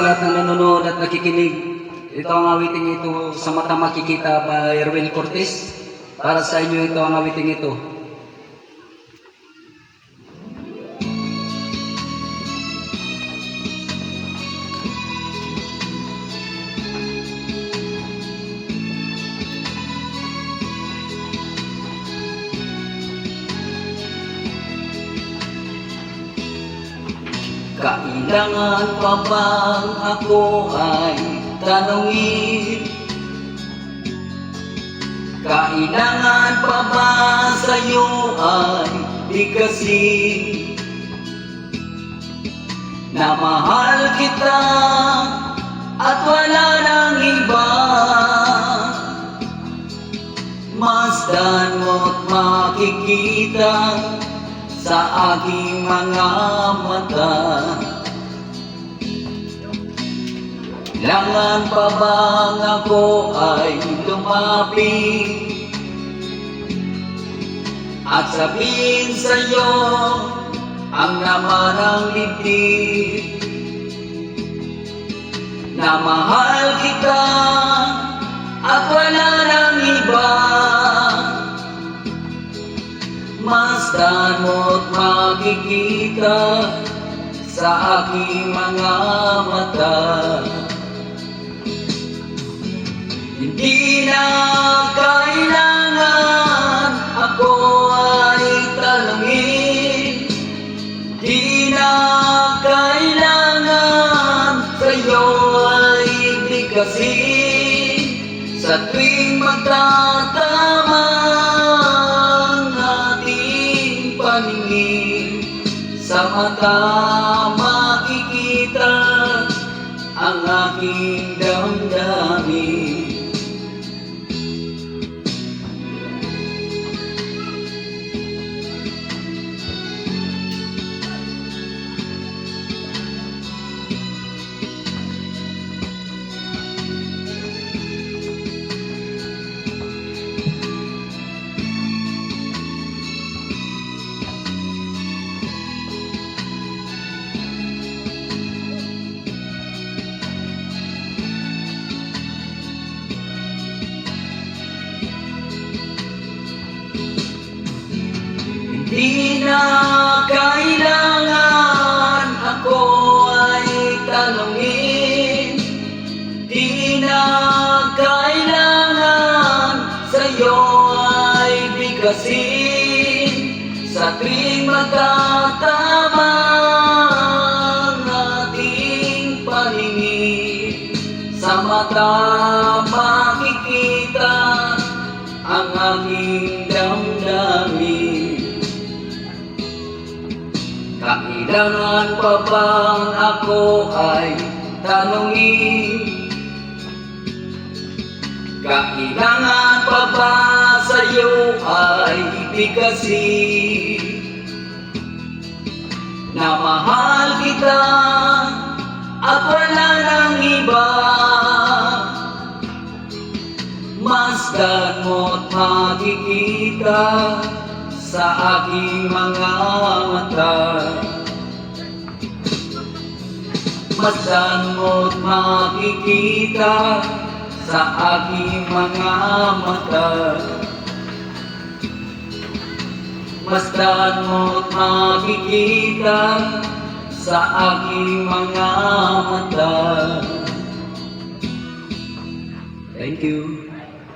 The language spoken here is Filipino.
sa lahat ng nanonood at nakikinig. Ito ang awiting ito sa mata makikita by Erwin Cortez. Para sa inyo ito ang awiting ito. Kailangan pa bang ako ay tanongin? Kailangan pa ba sa'yo ay bigkasin? Na mahal kita at wala nang iba Masdan mo't makikita sa aking mga mata. Kailangan pa bang ako ay lumapit At sabihin sa'yo ang naman ang dibdib Na mahal Masdan mo't makikita sa aking mga mata. Hindi na kailangan ako ay talangin. Di na kailangan sa'yo ay bigkasin. Sa tuwing magtatama paningin. Sa mata makikita ang aking damdamin Di na kailangan ako ay tanongin Di na kailangan sa'yo ay bigkasin. Sa tuwing magkatama ang ating paningin. Sa mata makikita ang aking Kailangan pa bang ako ay tanongin? Kailangan pa ba sa'yo ay bigkasin? Na mahal kita at wala nang iba Masdan mo't makikita sa aking mga mata. Masdan mo't makikita sa aking mga mata. Masdan mo't makikita sa aking mga mata. Thank you.